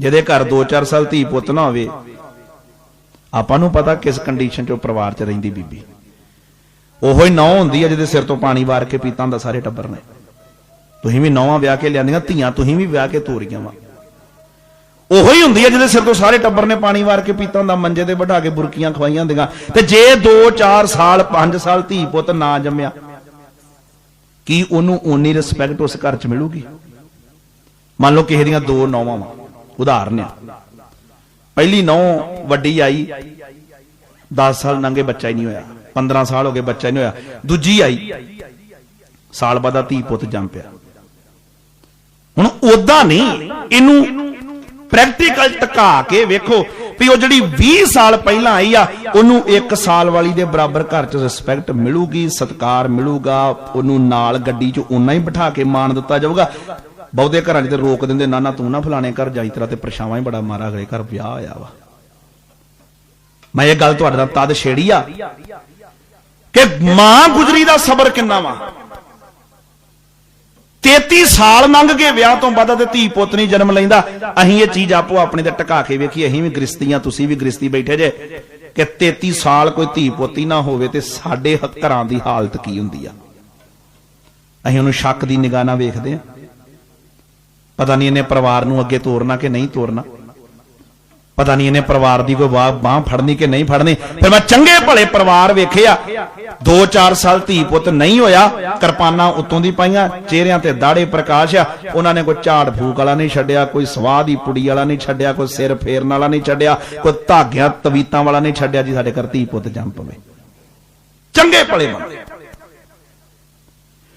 ਜਿਹਦੇ ਘਰ 2-4 ਸਾਲ ਧੀ ਪੁੱਤ ਨਾ ਹੋਵੇ, ਆਪਾਂ ਨੂੰ ਪਤਾ ਕਿਸ ਕੰਡੀਸ਼ਨ 'ਚ ਉਹ ਪਰਿਵਾਰ 'ਚ ਰਹਿੰਦੀ ਬੀਬੀ। ਉਹੋ ਹੀ ਨੌ ਹੁੰਦੀ ਆ ਜਿਹਦੇ ਸਿਰ ਤੋਂ ਪਾਣੀ ਵਾਰ ਕੇ ਪੀਤਾ ਹੁੰਦਾ ਸਾਰੇ ਟੱਬਰ ਨੇ। ਤੁਸੀਂ ਵੀ ਨੌਵਾਂ ਵਿਆਹ ਕੇ ਲਿਆਂਦੀਆਂ, ਧੀਆਂ ਤੁਸੀਂ ਵੀ ਵਿਆਹ ਕੇ ਤੋਰੀਆਂ ਵਾ। ਉਹੋ ਹੀ ਹੁੰਦੀ ਆ ਜਿਹਦੇ ਸਿਰ ਤੋਂ ਸਾਰੇ ਟੱਬਰ ਨੇ ਪਾਣੀ ਵਾਰ ਕੇ ਪੀਤਾ ਹੁੰਦਾ ਮੰਜੇ ਤੇ ਬਿਠਾ ਕੇ ਬੁਰਕੀਆਂ ਖਵਾਈਆਂ ਹੁੰਦੀਆਂ। ਤੇ ਜੇ 2-4 ਸਾਲ 5 ਸਾਲ ਧੀ ਪੁੱਤ ਨਾ ਜੰਮਿਆ, ਕੀ ਉਹਨੂੰ ਓਨੀ ਰਿਸਪੈਕਟ ਉਸ ਘਰ 'ਚ ਮਿਲੂਗੀ? ਮੰਨ ਲਓ ਕਿਸੇ ਦੀਆਂ ਦੋ ਨੌਵਾਂ ਵਾ। ਉਦਾਹਰਨ ਆ। ਪਹਿਲੀ ਨੌ ਵੱਡੀ ਆਈ 10 ਸਾਲ ਨੰਗੇ ਬੱਚਾ ਹੀ ਨਹੀਂ ਹੋਇਆ 15 ਸਾਲ ਹੋ ਗਏ ਬੱਚਾ ਹੀ ਨਹੀਂ ਹੋਇਆ, ਦੂਜੀ ਆਈ, ਸਾਲ ਬਾਅਦ ਆ ਧੀ ਪੁੱਤ ਜੰਮ ਪਿਆ। ਹੁਣ ਉਦਾਂ ਨਹੀਂ, ਇਹਨੂੰ ਪ੍ਰੈਕਟੀਕਲ ਟਕਾ ਕੇ ਵੇਖੋ ਵੀ ਉਹ ਜਿਹੜੀ 20 ਸਾਲ ਪਹਿਲਾਂ ਆਈ ਆ, ਉਹਨੂੰ 1 ਸਾਲ ਵਾਲੀ ਦੇ ਬਰਾਬਰ ਘਰ 'ਚ ਰਿਸਪੈਕਟ ਮਿਲੂਗੀ, ਸਤਿਕਾਰ ਮਿਲੂਗਾ, ਉਹਨੂੰ ਨਾਲ ਗੱਡੀ 'ਚ ਉਨਾ ਹੀ ਬਿਠਾ ਕੇ ਮਾਣ ਦਿੱਤਾ ਜਾਊਗਾ। ਬਹੁਤੇ ਘਰਾਂ 'ਚ ਤੇ ਰੋਕ ਦਿੰਦੇ ਨਾ ਤੂੰ ਨਾ ਫਲਾਣੇ ਘਰ ਜਾਈ, ਤੇਰਾ ਤੇ ਪਰਛਾਵਾਂ ਹੀ ਬੜਾ ਮਾਰਾ ਅਗਲੇ ਘਰ ਵਿਆਹ ਹੋਇਆ ਵਾ। ਮੈਂ ਇਹ ਗੱਲ ਤੁਹਾਡੇ ਨਾਲ ਤਦ ਛੇੜੀ ਆ ਕਿ ਮਾਂ ਗੁਜਰੀ ਦਾ ਸਬਰ ਕਿੰਨਾ ਵਾ? 33 ਸਾਲ ਲੰਘ ਕੇ ਵਿਆਹ ਤੋਂ ਬਾਅਦ ਤੇ ਧੀ ਪੁੱਤ ਨਹੀਂ ਜਨਮ ਲੈਂਦਾ। ਅਸੀਂ ਇਹ ਚੀਜ਼ ਆਪੋ ਆਪਣੇ ਤੇ ਟਕਾ ਕੇ ਵੇਖੀ, ਅਸੀਂ ਵੀ ਗ੍ਰਸਤੀਆਂ, ਤੁਸੀਂ ਵੀ ਗ੍ਰਸਤੀ ਬੈਠੇ ਜੇ, ਕਿ 33 ਸਾਲ ਕੋਈ ਧੀ ਪੋਤੀ ਨਾ ਹੋਵੇ ਤੇ ਸਾਡੇ ਘਰਾਂ ਦੀ ਹਾਲਤ ਕੀ ਹੁੰਦੀ ਆ? ਅਸੀਂ ਉਹਨੂੰ ਸ਼ੱਕ ਦੀ ਨਿਗਾਹ ਨਾਲ ਵੇਖਦੇ ਆ। ਪਤਾ ਨਹੀਂ ਇਹਨੇ ਪਰਿਵਾਰ ਨੂੰ ਅੱਗੇ ਤੋਰਨਾ ਕਿ ਨਹੀਂ ਤੋਰਨਾ। ਪਤਾ ਨਹੀਂ ਇਹਨੇ ਪਰਿਵਾਰ ਦੀ ਕੋਈ ਬਾਹ ਫੜਨੀ ਕਿ ਨਹੀਂ ਫੜਨੀ। ਫਿਰ ਮੈਂ ਚੰਗੇ ਭਲੇ ਪਰਿਵਾਰ ਵੇਖਿਆ। 2-4 ਸਾਲ ਧੀ ਪੁੱਤ ਨਹੀਂ ਹੋਇਆ, ਕਿਰਪਾਨਾਂ ਉਤੋਂ ਦੀ ਪਾਈਆਂ, ਚਿਹਰਿਆਂ ਤੇ ਦਾੜੇ ਪ੍ਰਕਾਸ਼ ਆ। ਉਹਨਾਂ ਨੇ ਕੋਈ ਝਾੜ ਫੂਕ ਵਾਲਾ ਨਹੀਂ ਛੱਡਿਆ, ਕੋਈ ਸਵਾਹ ਦੀ ਪੁੜੀ ਵਾਲਾ ਨਹੀਂ ਛੱਡਿਆ, ਕੋਈ ਸਿਰ ਫੇਰਨ ਵਾਲਾ ਨਹੀਂ ਛੱਡਿਆ, ਕੋਈ ਧਾਗਿਆਂ, ਤਵੀਤਾਂ ਵਾਲਾ ਨਹੀਂ ਛੱਡਿਆ ਜੀ ਸਾਡੇ ਘਰ ਧੀ ਪੁੱਤ ਜੰਮ ਪਵੇ। ਚੰਗੇ ਭਲੇ ਬੰਦੇ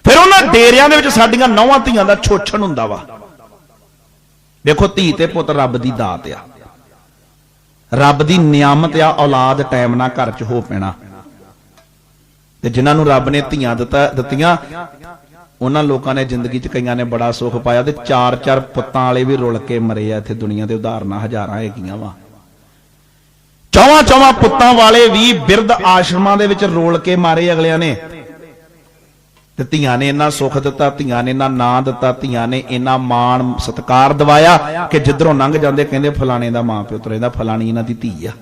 ਫਿਰ ਉਹਨਾਂ ਡੇਰਿਆਂ ਦੇ ਵਿੱਚ ਸਾਡੀਆਂ ਨੌਵਾਂ ਧੀਆਂ ਦਾ ਛੋਛਣ ਹੁੰਦਾ ਵਾ। ਦੇਖੋ ਧੀ ਤੇ ਪੁੱਤ ਰੱਬ ਦੀ ਦਾਤ ਆ। ਰੱਬ ਦੀ ਨਿਆਮਤ ਆ, ਔਲਾਦ ਟਾਈਮ ਨਾਲ ਘਰ 'ਚ ਹੋ ਪੈਣਾ। ਤੇ ਜਿਨ੍ਹਾਂ ਨੂੰ ਰੱਬ ਨੇ ਧੀਆਂ ਦਿੱਤਾ, ਦਿੱਤੀਆਂ, ਉਹਨਾਂ ਲੋਕਾਂ ਨੇ ਜ਼ਿੰਦਗੀ 'ਚ ਕਈਆਂ ਨੇ ਬੜਾ ਸੁੱਖ ਪਾਇਆ ਤੇ ਚਾਰ ਚਾਰ ਪੁੱਤਾਂ ਵਾਲੇ ਵੀ ਰੁਲ ਕੇ ਮਰੇ ਆ ਇੱਥੇ ਦੁਨੀਆ ਦੇ ਉਦਾਹਰਨਾਂ ਹਜ਼ਾਰਾਂ ਹੈਗੀਆਂ ਵਾ। ਚੌਵਾਂ ਚੌਵਾਂ ਪੁੱਤਾਂ ਵਾਲੇ ਵੀ ਬਿਰਧ ਆਸ਼ਰਮਾਂ ਦੇ ਵਿੱਚ ਰੋਲ ਕੇ ਮਾਰੇ ਅਗਲਿਆਂ ਨੇ। ਤੇ ਧੀਆਂ ਨੇ ਇੰਨਾ ਸੁੱਖ ਦਿੱਤਾ, ਧੀਆਂ ਨੇ ਇੰਨਾ ਨਾਂ ਦਿੱਤਾ, ਧੀਆਂ ਨੇ ਇੰਨਾ ਮਾਣ, ਸਤਿਕਾਰ ਦਿਵਾਇਆ ਕਿ ਜਿੱਧਰੋਂ ਲੰਘ ਜਾਂਦੇ ਕਹਿੰਦੇ ਫਲਾਣੇ ਦਾ ਮਾਂ ਪਿਓ ਤੁਰੇ ਦਾ ਫਲਾਣੀ ਇਹਨਾਂ ਦੀ ਧੀ ਆ।